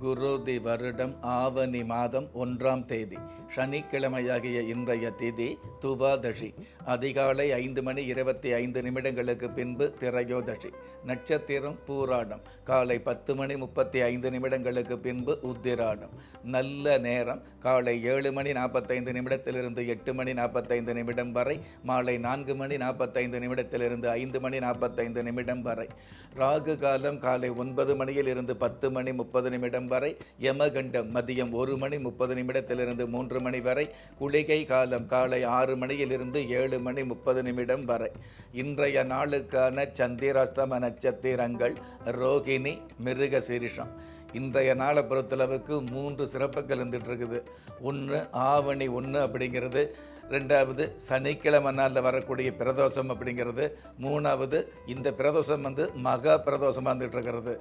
குருதி வருடம் ஆவணி மாதம் ஒன்றாம் தேதி சனிக்கிழமையாகிய இன்றைய திதி துவாதசி அதிகாலை ஐந்து மணி இருபத்தி ஐந்து நிமிடங்களுக்கு பின்பு திரையோதசி நட்சத்திரம் பூராடம் காலை பத்து மணி முப்பத்தி ஐந்து நிமிடங்களுக்கு பின்பு உத்திராடம் நல்ல நேரம் காலை ஏழு மணி நாற்பத்தைந்து நிமிடத்திலிருந்து எட்டு மணி நாற்பத்தைந்து நிமிடம் வரை மாலை நான்கு மணி நாற்பத்தைந்து நிமிடத்திலிருந்து ஐந்து மணி நாற்பத்தைந்து நிமிடம் வரை. ராகு காலம் காலை ஒன்பது மணியில் இருந்து பத்து மணி முப்பது நிமிடம் வரை யமகண்டம் மதியம் ஒரு மணி முப்பது நிமிடத்திலிருந்து மூன்று மணி வரை குளிகை காலம் காலை ஆறு மணியிலிருந்து ஏழு மணி முப்பது நிமிடம் வரை. இன்றைய நாளுக்கான சந்திராஷ்டம நட்சத்திரங்கள் ரோகிணி மிருக சீரிஷம் இன்றைய நாளை பொறுத்தளவுக்கு மூன்று சிறப்புகள் இருந்துட்டு இருக்குது ஒன்று ஆவணி ஒன்று அப்படிங்கிறது. ரெண்டாவது சனிக்கிழமை நாளில் வரக்கூடிய பிரதோஷம் அப்படிங்கிறது. மூணாவது இந்த பிரதோஷம் வந்து மகா பிரதோஷமாக இருந்துகிட்ருக்கிறது.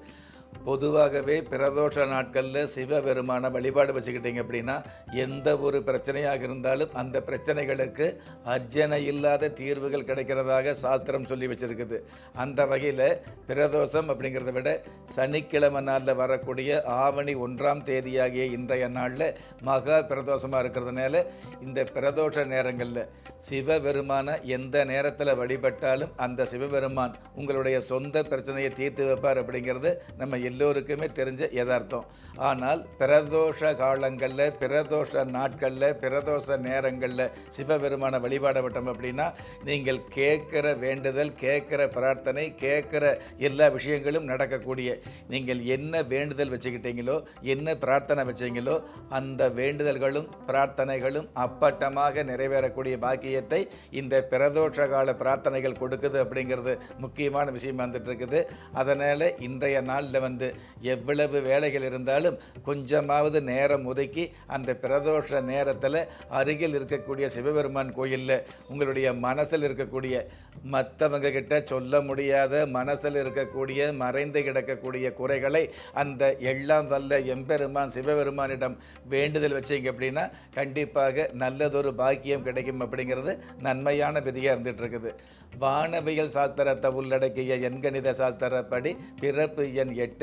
பொதுவாகவே பிரதோஷ நாட்களில் சிவபெருமான வழிபாடு வச்சுக்கிட்டீங்க அப்படின்னா எந்த ஒரு பிரச்சனையாக இருந்தாலும் அந்த பிரச்சனைகளுக்கு அர்ஜனை இல்லாத தீர்வுகள் கிடைக்கிறதாக சாஸ்திரம் சொல்லி வச்சிருக்குது. அந்த வகையில் பிரதோஷம் அப்படிங்கிறத விட சனிக்கிழமை நாளில் வரக்கூடிய ஆவணி ஒன்றாம் தேதியாகிய இன்றைய நாளில் மகா பிரதோஷமாக இருக்கிறதுனால இந்த பிரதோஷ நேரங்களில் சிவபெருமான எந்த நேரத்தில் வழிபட்டாலும் அந்த சிவபெருமான் உங்களுடைய சொந்த பிரச்சனையை தீர்த்து வைப்பார் அப்படிங்கிறது நம்ம எல்லோருக்குமே தெரிஞ்ச யதார்த்தம். ஆனால் பிரதோஷ காலங்களில் பிரதோஷ நாட்களில் பிரதோஷ நேரங்களில் சிவபெருமான வழிபாட விட்டோம் அப்படின்னா நீங்கள் கேட்குற வேண்டுதல் கேட்குற பிரார்த்தனை கேட்குற எல்லா விஷயங்களும் நடக்கக்கூடிய. நீங்கள் என்ன வேண்டுதல் வச்சுக்கிட்டீங்களோ என்ன பிரார்த்தனை வச்சீங்களோ அந்த வேண்டுதல்களும் பிரார்த்தனைகளும் அப்பட்டமாக நிறைவேறக்கூடிய பாக்கியத்தை இந்த பிரதோஷ கால பிரார்த்தனைகள் கொடுக்குது அப்படிங்கிறது முக்கியமான விஷயம் வந்துட்டு இருக்குது. அதனால் இன்றைய நாளில் வந்து வந்து எவ்வளவு வேலைகள் இருந்தாலும் கொஞ்சமாவது நேரம் ஒதுக்கி அந்த பிரதோஷ நேரத்தில் அருகில் இருக்கக்கூடிய சிவபெருமான் கோயிலில் உங்களுடைய மனசில் இருக்கக்கூடிய மற்றவங்க கிட்ட சொல்ல முடியாத மனசில் இருக்கக்கூடிய மறைந்து கிடக்கக்கூடிய குறைகளை அந்த எல்லாம் வல்ல எம்பெருமான் சிவபெருமானிடம் வேண்டுதல் வச்சீங்க அப்படின்னா கண்டிப்பாக நல்லதொரு பாக்கியம் கிடைக்கும் அப்படிங்கிறது நன்மையான விதியாக இருந்துகிட்ருக்குது. வானவியல் சாஸ்திரத்தை உள்ளடக்கிய எண்கணித சாஸ்திரப்படி பிறப்பு எண் எட்டு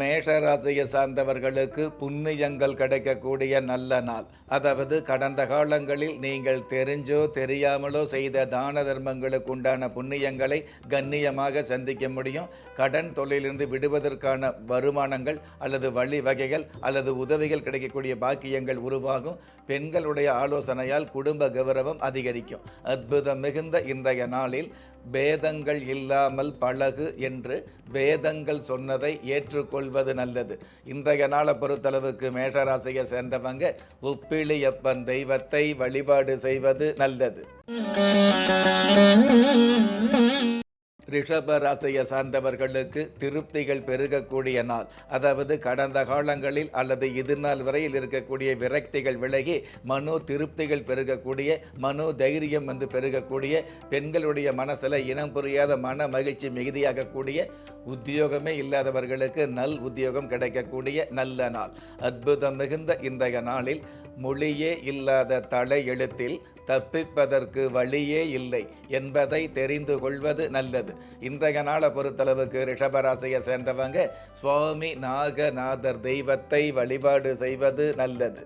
மேஷ ராசியை சார்ந்தவர்களுக்கு புண்ணியங்கள் கிடைக்கக்கூடிய நல்ல நாள். அதாவது கடந்த காலங்களில் நீங்கள் தெரிஞ்சோ தெரியாமலோ செய்த தான தர்மங்களுக்கு உண்டான புண்ணியங்களை கண்ணியமாக சந்திக்க முடியும். கடன் தொழிலிருந்து விடுவதற்கான வருமானங்கள் அல்லது வழிவகைகள் அல்லது உதவிகள் கிடைக்கக்கூடிய பாக்கியங்கள் உருவாகும். பெண்களுடைய ஆலோசனையால் குடும்ப கௌரவம் அதிகரிக்கும். அற்புதம் மிகுந்த இன்றைய நாளில் பேதங்கள் இல்லாமல் பழகு என்று வேதங்கள் சொன்னதை ஏற்றுக்கொள்வது நல்லது. இன்றைய நாளை பொறுத்தளவுக்கு மேஷராசியை சேர்ந்தவங்க உப்பிலியப்பன் தெய்வத்தை வழிபாடு செய்வது நல்லது. ரிஷப ராசியை சார்ந்தவர்களுக்கு திருப்திகள் பெருகக்கூடிய நாள். அதாவது கடந்த காலங்களில் அல்லது இது நாள் வரையில் இருக்கக்கூடிய விரக்திகள் விலகி மனோ திருப்திகள் பெருகக்கூடிய மனோ தைரியம் வந்து பெருகக்கூடிய பெண்களுடைய மனசில் இனம் புரியாத மன மகிழ்ச்சி மிகுதியாகக்கூடிய உத்தியோகமே இல்லாதவர்களுக்கு நல் உத்தியோகம் கிடைக்கக்கூடிய நல்ல நாள். அற்புதம் மிகுந்த இன்றைய நாளில் மொழியே இல்லாத தலை எழுத்தில் தப்பிப்பதற்கு வழியே இல்லை என்பதை தெரிந்து கொள்வது நல்லது. இன்றைய நாளை பொறுத்தளவுக்கு ரிஷபராசியை சேர்ந்தவங்க சுவாமி நாகநாதர் தெய்வத்தை வழிபாடு செய்வது நல்லது.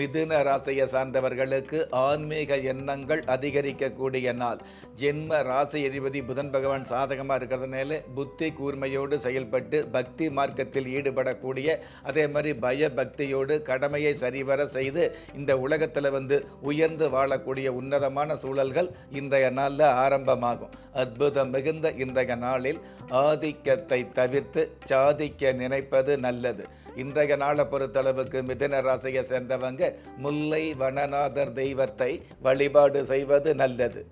மிதுன ராசியை சார்ந்தவர்களுக்கு ஆன்மீக எண்ணங்கள் அதிகரிக்கக்கூடிய நாள். ஜென்ம ராசி அதிபதி புதன் பகவான் சாதகமாக இருக்கிறதுனால புத்தி கூர்மையோடு செயல்பட்டு பக்தி மார்க்கத்தில் ஈடுபடக்கூடிய அதே மாதிரி பய பக்தியோடு கடமையை சரிவர செய்து இந்த உலகத்தில் வந்து உயர்ந்து வாழக்கூடிய உன்னதமான சூழல்கள் இன்றைய நாளில் ஆரம்பமாகும். அற்புதம் மிகுந்த இன்றைய நாளில் ஆதிக்கத்தை தவிர்த்து சாதிக்க நினைப்பது நல்லது. இன்றைய நாளை பொறுத்தளவுக்கு மிதன ராசியை சேர்ந்தவங்க முல்லை வனநாதர் தெய்வத்தை வழிபாடு செய்வது நல்லது.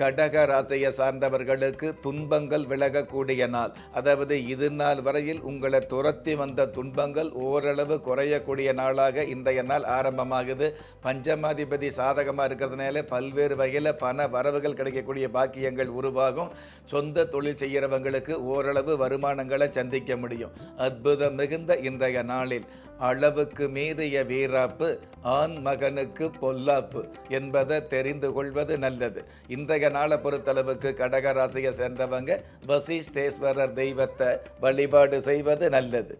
கடக ராசியை சார்ந்தவர்களுக்கு துன்பங்கள் விலகக்கூடிய நாள். அதாவது இது நாள் வரையில் உங்களை துரத்தி வந்த துன்பங்கள் ஓரளவு குறையக்கூடிய நாளாக இன்றைய நாள் ஆரம்பமாகுது. பஞ்சமாதிபதி சாதகமாக இருக்கிறதுனால பல்வேறு வகையில் பண வரவுகள் கிடைக்கக்கூடிய பாக்கியங்கள் உருவாகும். சொந்த தொழில் செய்கிறவங்களுக்கு ஓரளவு வருமானங்களை சந்திக்க முடியும். அற்புதம் மிகுந்த இன்றைய நாளில். அளவுக்கு மீறிய வீராப்பு ஆண் மகனுக்கு பொல்லாப்பு என்பதை தெரிந்து கொள்வது நல்லது. இன்றைய நாளை பொறுத்தளவுக்கு கடகராசியை சேர்ந்தவங்க வசிஷ்டேஸ்வரர் தெய்வத்தை வழிபாடு செய்வது நல்லது.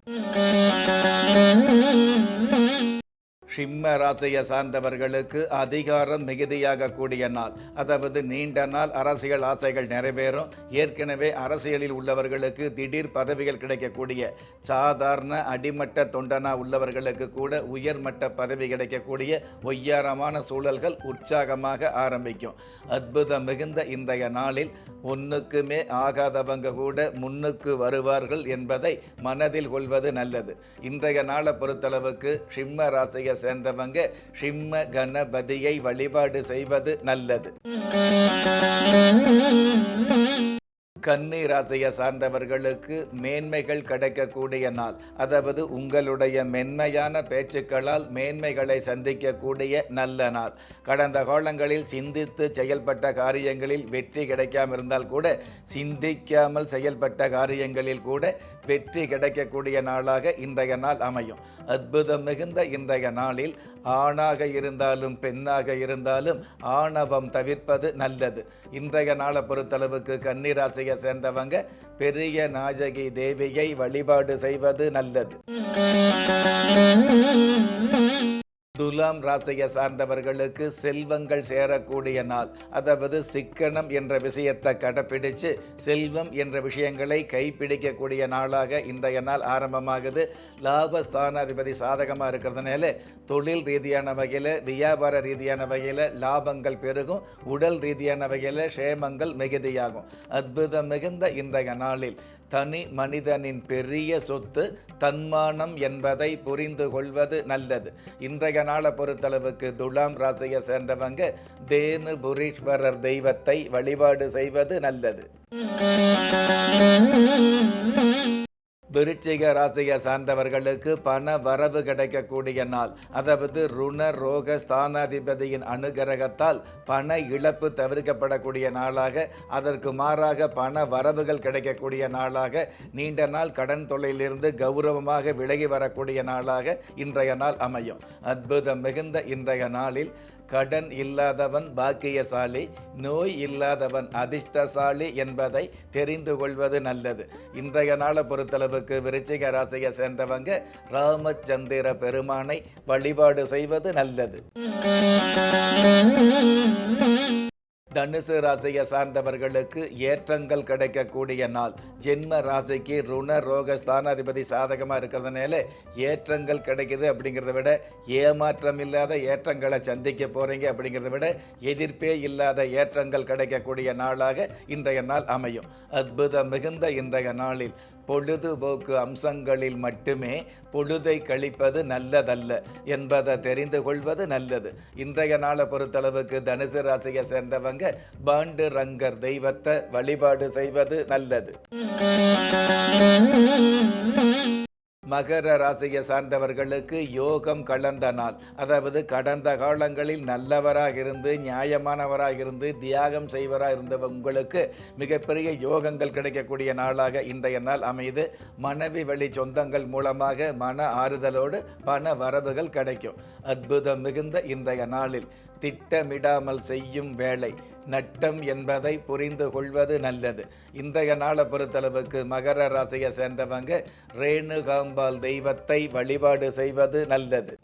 சிம்ம ராசியை சார்ந்தவர்களுக்கு அதிகாரம் மிகுதியாக கூடிய நாள். அதாவது நீண்ட நாள் அரசியல் ஆசைகள் நிறைவேறும். ஏற்கனவே அரசியலில் உள்ளவர்களுக்கு திடீர் பதவிகள் கிடைக்கக்கூடிய சாதாரண அடிமட்ட தொண்டனா உள்ளவர்களுக்கு கூட உயர்மட்ட பதவி கிடைக்கக்கூடிய ஒய்யாரமான சூழல்கள் உற்சாகமாக ஆரம்பிக்கும். அற்புதம் மிகுந்த இன்றைய நாளில் ஒன்றுக்குமே ஆகாதவங்க கூட முன்னுக்கு வருவார்கள் என்பதை மனதில் கொள்வது நல்லது. இன்றைய நாளை பொறுத்தளவுக்கு சிம்ம ராசியை சேர்ந்தவங்க சிம்ம கணபதியை வழிபாடு செய்வது நல்லது. கன்னி ராசியை சார்ந்தவர்களுக்கு மேன்மைகள் கிடைக்கக்கூடிய நாள். அதாவது உங்களுடைய மென்மையான பேச்சுக்களால் மேன்மைகளை சந்திக்கக்கூடிய நல்ல நாள். கடந்த காலங்களில் சிந்தித்து செயல்பட்ட காரியங்களில் வெற்றி கிடைக்காம இருந்தால் கூட சிந்திக்காமல் செயல்பட்ட காரியங்களில் கூட வெற்றி கிடைக்கக்கூடிய நாளாக இன்றைய நாள் அமையும். அற்புதம் மிகுந்த இன்றைய நாளில் ஆணாக இருந்தாலும் பெண்ணாக இருந்தாலும் ஆணவம் தவிர்ப்பது நல்லது. இன்றைய நாளை பொறுத்தளவுக்கு கன்னிராசியை சேர்ந்தவங்க பெரிய நாயகி தேவியை வழிபாடு செய்வது நல்லது. துலாம் ராசியை சார்ந்தவர்களுக்கு செல்வங்கள் சேரக்கூடிய நாள். அதாவது சிக்கனம் என்ற விஷயத்தை கடைப்பிடித்து செல்வம் என்ற விஷயங்களை கைப்பிடிக்கக்கூடிய நாளாக இன்றைய நாள் ஆரம்பமாகுது. லாபஸ்தானாதிபதி சாதகமாக இருக்கிறதுனால தொழில் ரீதியான வகையில் வியாபார ரீதியான வகையில் லாபங்கள் பெருகும். உடல் ரீதியான வகையில் க்ஷேமங்கள் மிகுதியாகும். அற்புதம் மிகுந்த இன்றைய நாளில் தனி மனிதனின் பெரிய சொத்து தன்மானம் என்பதை புரிந்து கொள்வது நல்லது. இன்றைய நாளை பொறுத்தளவுக்கு துலாம் ராசியை சேர்ந்தவங்க தேனு புரீஸ்வரர் தெய்வத்தை வழிபாடு செய்வது நல்லது. விருச்சிக ராசியை சார்ந்தவர்களுக்கு பண வரவு கிடைக்கக்கூடிய நாள். அதாவது ருண ரோக ஸ்தானாதிபதியின் அனுகிரகத்தால் பண இழப்பு தவிர்க்கப்படக்கூடிய நாளாக அதற்கு மாறாக பண வரவுகள் கிடைக்கக்கூடிய நாளாக நீண்ட நாள் கடன் தொல்லையிலிருந்து கௌரவமாக விலகி வரக்கூடிய நாளாக இன்றைய நாள் அமையும். அற்புதம் மிகுந்த இன்றைய நாளில் கடன் இல்லாதவன் பாக்கியசாலி நோய் இல்லாதவன் அதிர்ஷ்டசாலி என்பதை தெரிந்து கொள்வது நல்லது. இன்றைய நாளை பொறுத்தளவுக்கு விருச்சிக ராசியை சேர்ந்தவங்க ராமச்சந்திர பெருமானை வழிபாடு செய்வது நல்லது. தனுசு ராசியை சார்ந்தவர்களுக்கு ஏற்றங்கள் கிடைக்கக்கூடிய நாள். ஜென்ம ராசிக்கு ருண ரோக ஸ்தானாதிபதி சாதகமாக இருக்கிறதுனால ஏற்றங்கள் கிடைக்குது அப்படிங்கிறத விட ஏமாற்றம் இல்லாத ஏற்றங்களை சந்திக்க போகிறீங்க அப்படிங்கிறத விட எதிர்ப்பே இல்லாத ஏற்றங்கள் கிடைக்கக்கூடிய நாளாக இன்றைய நாள் அமையும். அற்புதம் மிகுந்த இன்றைய நாளில் பொழுதுபோக்கு அம்சங்களில் மட்டுமே பொழுதை கழிப்பது நல்லதல்ல என்பதை தெரிந்து கொள்வது நல்லது. இன்றைய நாளை பொறுத்தளவுக்கு தனுசு ராசியை சேர்ந்தவங்க பாண்டு ரங்கர் தெய்வத்தை வழிபாடு செய்வது நல்லது. மகர ராசியை சார்ந்தவர்களுக்கு யோகம் கலந்த நாள். அதாவது கடந்த காலங்களில் நல்லவராக இருந்து நியாயமானவராக இருந்து தியாகம் செய்வராக இருந்த உங்களுக்கு மிகப்பெரிய யோகங்கள் கிடைக்கக்கூடிய நாளாக இன்றைய நாள் அமைது மனைவி வழி சொந்தங்கள் மூலமாக மன ஆறுதலோடு பண வரவுகள் கிடைக்கும். அற்புதம் மிகுந்த இன்றைய நாளில் திட்டமிடாமல் செய்யும் வேலை. நட்டம் என்பதை புரிந்து கொள்வது நல்லது. இன்றைய நாளை பொறுத்தளவுக்கு மகர ராசியை சேர்ந்தவங்க ரேணுகாம்பால் தெய்வத்தை வழிபாடு செய்வது நல்லது.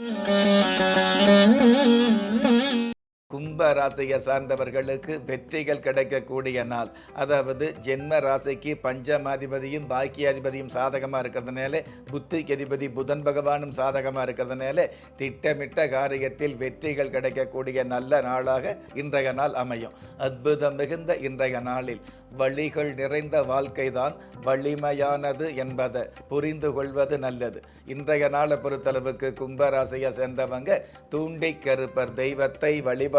கும்ப ராசியை சார்ந்தவர்களுக்கு வெற்றிகள் கிடைக்கக்கூடிய நாள். அதாவது ஜென்ம ராசிக்கு பஞ்சமாதிபதியும் பாக்கியாதிபதியும் சாதகமாக இருக்கிறதுனால புத்திக்கு அதிபதி புதன் பகவானும் சாதகமாக இருக்கிறதுனால திட்டமிட்ட காரியத்தில் வெற்றிகள் கிடைக்கக்கூடிய நல்ல நாளாக இன்றைய நாள் அமையும். அற்புதம் மிகுந்த இன்றைய நாளில் வழிகள் நிறைந்த வாழ்க்கைதான் வலிமையானது என்பதை புரிந்து கொள்வது நல்லது. இன்றைய நாளை பொறுத்தளவுக்கு கும்பராசியை சேர்ந்தவங்க தூண்டி கருப்பர் தெய்வத்தை வழிபாடு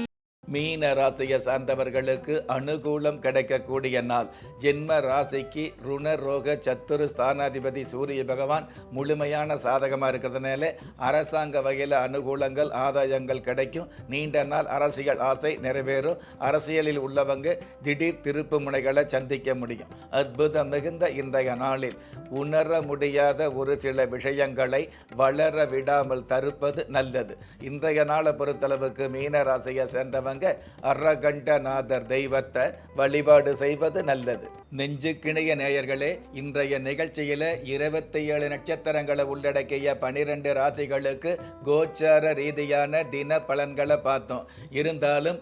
மீன ராசியை சார்ந்தவர்களுக்கு அனுகூலம் கிடைக்கக்கூடிய நாள். ஜென்ம ராசிக்கு ருண ரோக சத்துரு ஸ்தானாதிபதி சூரிய பகவான் முழுமையான சாதகமாக இருக்கிறதுனால அரசாங்க வகையில் அனுகூலங்கள் ஆதாயங்கள் கிடைக்கும். நீண்ட நாள் அரசியல் ஆசை நிறைவேறும். அரசியலில் உள்ளவங்க திடீர் திருப்பு முனைகளை சந்திக்க முடியும். அற்புதம் மிகுந்த இன்றைய நாளில் உணர முடியாத ஒரு சில விஷயங்களை வளர விடாமல் தருப்பது நல்லது. இன்றைய நாளை பொறுத்தளவுக்கு மீன ராசியை சேர்ந்தவங்க அரகண்டநாதர் தெய்வத்தை வழிபாடு செய்வது நல்லது. நெஞ்சுக்கிணைய நேயர்களே இன்றைய நிகழ்ச்சியில் இருபத்தி ஏழு நட்சத்திரங்களை உள்ளடக்கிய பனிரெண்டு ராசிகளுக்கு கோச்சார ரீதியான தின பலன்களை பார்த்தோம். இருந்தாலும்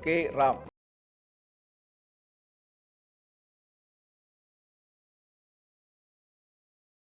கே ராம்.